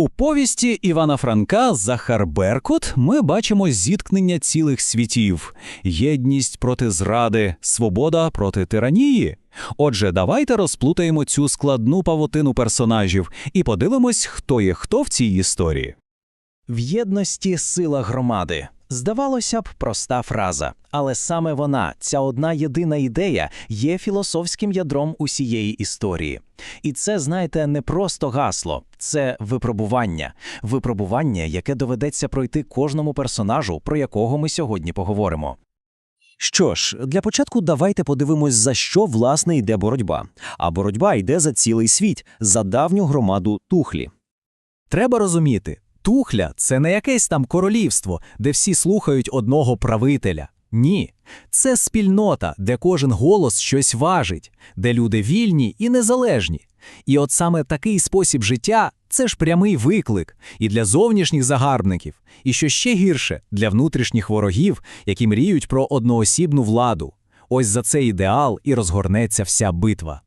У повісті Івана Франка Захар Беркут ми бачимо зіткнення цілих світів, єдність проти зради, свобода проти тиранії. Отже, давайте розплутаємо цю складну павутину персонажів і подивимось, хто є хто в цій історії. В єдності сила громади. Здавалося б, проста фраза, але саме вона, ця одна єдина ідея, є філософським ядром усієї історії. І це, знаєте, не просто гасло, це випробування. Випробування, яке доведеться пройти кожному персонажу, про якого ми сьогодні поговоримо. Що ж, для початку давайте подивимось, за що власне йде боротьба. А боротьба йде за цілий світ, за давню громаду Тухлі. Треба розуміти, Тухля це не якесь там королівство, де всі слухають одного правителя. Ні, це спільнота, де кожен голос щось важить, де люди вільні і незалежні. І от саме такий спосіб життя це ж прямий виклик і для зовнішніх загарбників, і що ще гірше для внутрішніх ворогів, які мріють про одноосібну владу. Ось за цей ідеал і розгорнеться вся битва.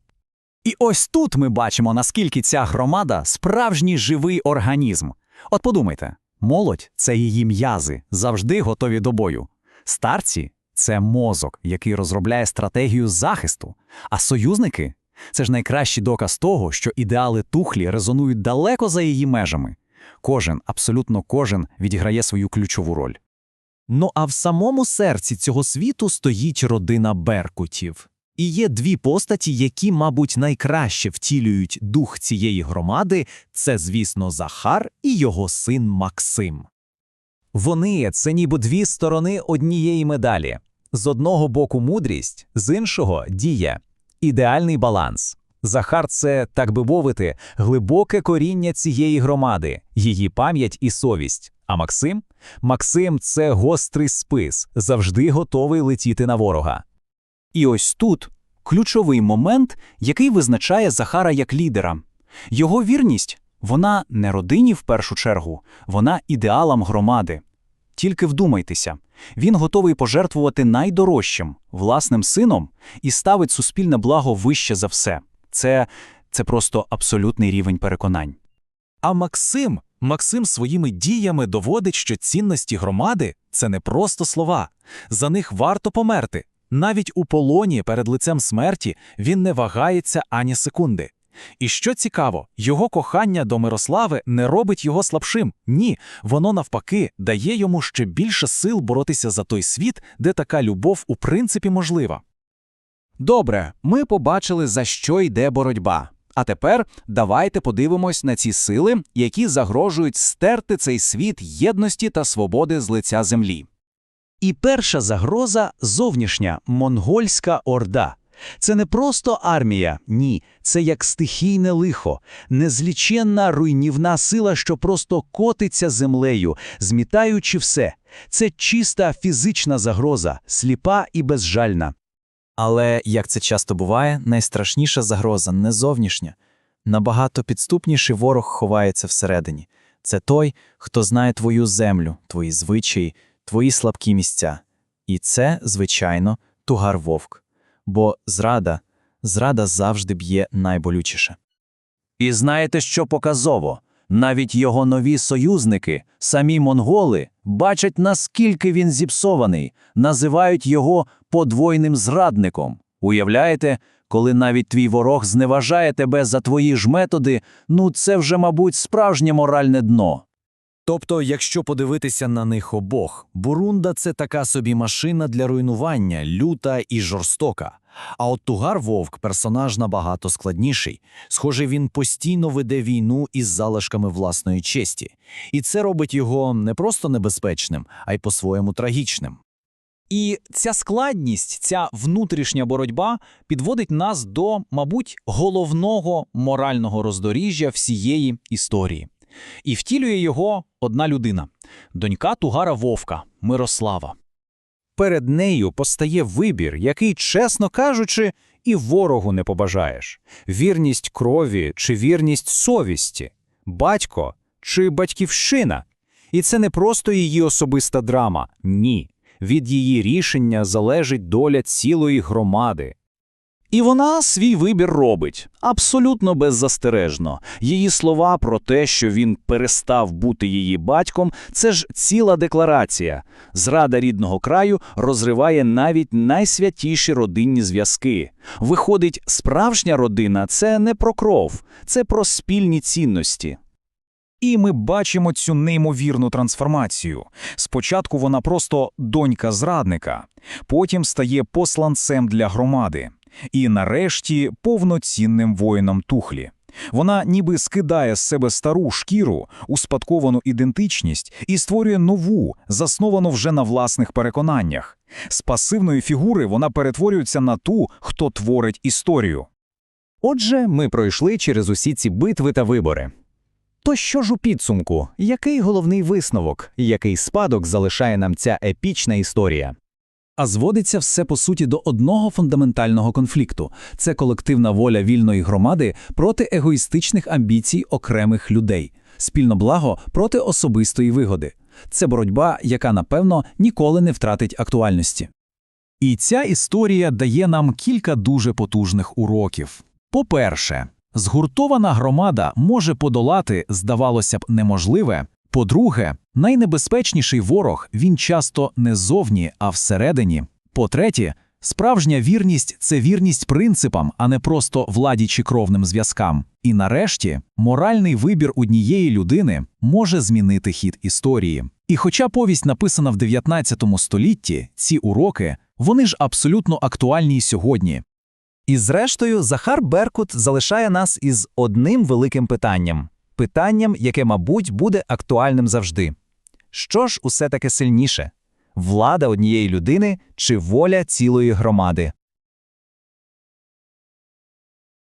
І ось тут ми бачимо, наскільки ця громада справжній живий організм. От подумайте, молодь це її м'язи, завжди готові до бою. Старці це мозок, який розробляє стратегію захисту. А союзники це ж найкращий доказ того, що ідеали тухлі резонують далеко за її межами. Кожен, абсолютно кожен, відіграє свою ключову роль. Ну а в самому серці цього світу стоїть родина Беркутів. І є дві постаті, які, мабуть, найкраще втілюють дух цієї громади це, звісно, Захар і його син Максим. Вони це ніби дві сторони однієї медалі. З одного боку мудрість, з іншого дія, ідеальний баланс. Захар це, так би мовити, глибоке коріння цієї громади, її пам'ять і совість. А Максим? Максим це гострий спис, завжди готовий летіти на ворога. І ось тут ключовий момент, який визначає Захара як лідера. Його вірність вона не родині в першу чергу, вона ідеалам громади. Тільки вдумайтеся, він готовий пожертвувати найдорожчим власним сином і ставить суспільне благо вище за все. Це, це просто абсолютний рівень переконань. А Максим, Максим своїми діями доводить, що цінності громади це не просто слова. За них варто померти. Навіть у полоні перед лицем смерті він не вагається ані секунди. І що цікаво, його кохання до Мирослави не робить його слабшим. Ні, воно навпаки дає йому ще більше сил боротися за той світ, де така любов у принципі можлива. Добре, ми побачили, за що йде боротьба. А тепер давайте подивимось на ці сили, які загрожують стерти цей світ єдності та свободи з лиця землі. І перша загроза зовнішня монгольська орда. Це не просто армія, ні, це як стихійне лихо, незліченна руйнівна сила, що просто котиться землею, змітаючи все. Це чиста фізична загроза, сліпа і безжальна. Але, як це часто буває, найстрашніша загроза не зовнішня. Набагато підступніший ворог ховається всередині. Це той, хто знає твою землю, твої звичаї, твої слабкі місця. І це, звичайно, тугар вовк. Бо зрада, зрада завжди б'є найболючіше. І знаєте, що показово? Навіть його нові союзники, самі монголи, бачать, наскільки він зіпсований, називають його подвойним зрадником. Уявляєте, коли навіть твій ворог зневажає тебе за твої ж методи, ну це вже, мабуть, справжнє моральне дно. Тобто, якщо подивитися на них обох, Бурунда це така собі машина для руйнування, люта і жорстока. А от Тугар Вовк персонаж набагато складніший. Схоже, він постійно веде війну із залишками власної честі. І це робить його не просто небезпечним, а й по-своєму трагічним. І ця складність, ця внутрішня боротьба підводить нас до, мабуть, головного морального роздоріжжя всієї історії. І втілює його одна людина донька Тугара Вовка Мирослава. Перед нею постає вибір, який, чесно кажучи, і ворогу не побажаєш: вірність крові чи вірність совісті, батько чи батьківщина. І це не просто її особиста драма, ні. Від її рішення залежить доля цілої громади. І вона свій вибір робить абсолютно беззастережно. Її слова про те, що він перестав бути її батьком, це ж ціла декларація. Зрада рідного краю розриває навіть найсвятіші родинні зв'язки. Виходить, справжня родина це не про кров, це про спільні цінності. І ми бачимо цю неймовірну трансформацію. Спочатку вона просто донька зрадника, потім стає посланцем для громади, і нарешті повноцінним воїном тухлі. Вона ніби скидає з себе стару шкіру, успадковану ідентичність і створює нову, засновану вже на власних переконаннях. З пасивної фігури вона перетворюється на ту, хто творить історію. Отже, ми пройшли через усі ці битви та вибори. То що ж у підсумку? Який головний висновок, який спадок залишає нам ця епічна історія? А зводиться все по суті до одного фундаментального конфлікту це колективна воля вільної громади проти егоїстичних амбіцій окремих людей, спільно благо проти особистої вигоди. Це боротьба, яка, напевно, ніколи не втратить актуальності. І ця історія дає нам кілька дуже потужних уроків. По-перше, згуртована громада може подолати, здавалося б, неможливе. По-друге, найнебезпечніший ворог він часто не зовні, а всередині. По-третє, справжня вірність це вірність принципам, а не просто владі чи кровним зв'язкам. І нарешті, моральний вибір однієї людини може змінити хід історії. І хоча повість написана в 19 столітті, ці уроки, вони ж абсолютно актуальні й сьогодні. І зрештою, Захар Беркут залишає нас із одним великим питанням питанням, яке, мабуть, буде актуальним завжди. Що ж усе таки сильніше влада однієї людини чи воля цілої громади?